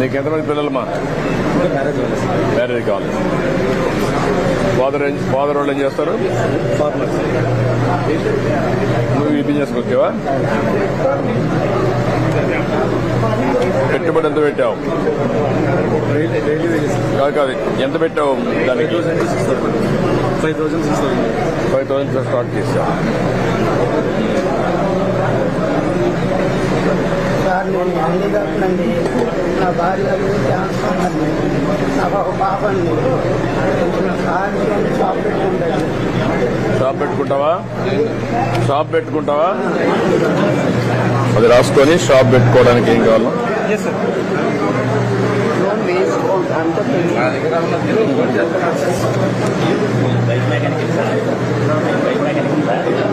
నీకు ఎంతమంది పిల్లలమ్మా? మ్యారేజ్ కావాలి ఫాదర్ ఫాదర్ వాళ్ళు ఏం చేస్తారు? నువ్వు ఈ బిజినెస్కి వచ్చావా? పెట్టుబడి ఎంత పెట్టావు? కాదు కాదు ఎంత పెట్టావు దానికి? Five thousand six thousand five thousand start చేసావు సార్ నేను అన్ని తప్పునండి నా భార్యకు క్యాన్సర్ ఉందండి నాకు ఒక పాప అండి కొంచెం సార్ షాప్ పెట్టుకుంటాను. షాప్ పెట్టుకుంటావా? షాప్ పెట్టుకుంటావా? అది రాసుకొని షాప్ పెట్టుకోవడానికి ఏం కావాలో? అంత bike mechanic sir bike mechanic sir ఏది bike mechanic bike bike bike mechanic మ్మ్. ఊళ్ళో నుంచి డైలీ ఊళ్ళో వచ్చి పని చేసుకొని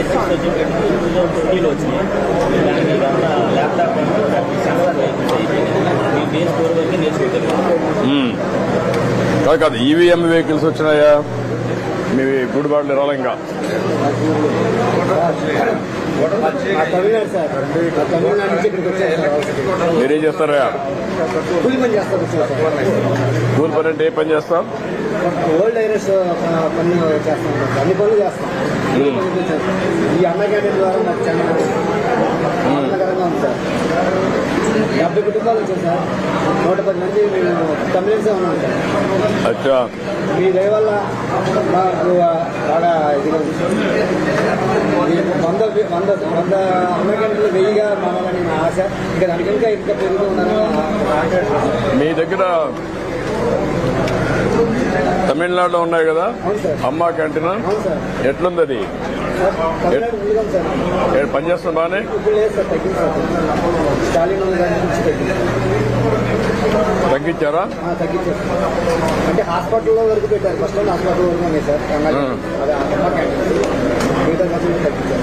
టూ థౌసండ్ ట్వంటీలో దానికి ఇదంతా ల్యాప్టాప్ సెన్సార్ ఫోర్ వరకు మ్మ్. కాదు ఈవీఎం వెహికల్స్ వచ్చినాయా మీ గుడిబాట్లు రాలంగా తమిళనాడు సార్. మీరేం చేస్తారా కూలి పని అంటే ఏ పని చేస్తాం? ఓల్డ్ ఐరస్ చేస్తాం. సార్ అన్ని పనులు చేస్తాం. ఈ అన్న క్యాంటీన్ ద్వారా నాకు చాలా ఆనందకరంగా ఉంది సార్. డెబ్బై కుటుంబాలు వచ్చాయి సార్. నూట పది మంది మేము తమిళన్సే ఉన్నాం సార్. అచ్చా. మీ దయ వల్ల మాకు బాగా ఇదిగా ఉంది సార్. ఈ వంద వంద అమెరికన్లు వెయ్యిగా మారాలని నా ఆశ. ఇంకా దానికి ఇంకా ఇంకా పెరుగుతూ ఉందని ఆశ. మీ దగ్గర తమిళనాడులో ఉన్నాయి కదా? అమ్మా క్యాంటీన్? ఎట్లుంది అది? సార్ తమిళనాడు ముందుగా ఉంది సార్. ఏ పని చేస్తుంది బాగానే? ఇప్పుడు లేదు సార్ తగ్గింది సార్. స్టాలిన్ ఉన్న దాని నుంచి తగ్గింది. తగ్గించారా? అంటే హాస్పిటల్లో వరకు పెట్టారు. ఫస్ట్ హాస్పిటల్ వరకు సార్ రంగారెడ్డి. ఉం. అదే అమ్మ క్యాంటీన్ మిగతా మాత్రం తగ్గించారు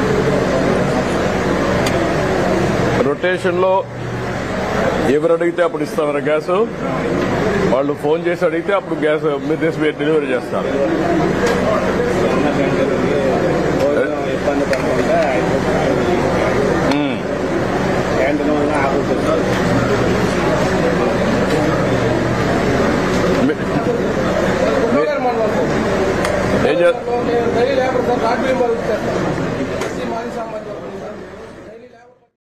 రొటేషన్లో ఎవరు అడిగితే అప్పుడు ఇస్తామరా గ్యాస్ వాళ్ళు ఫోన్ చేసి అడిగితే అప్పుడు గ్యాస్ మీరు తీసి డెలివరీ చేస్తారు మీ- ఏం చే-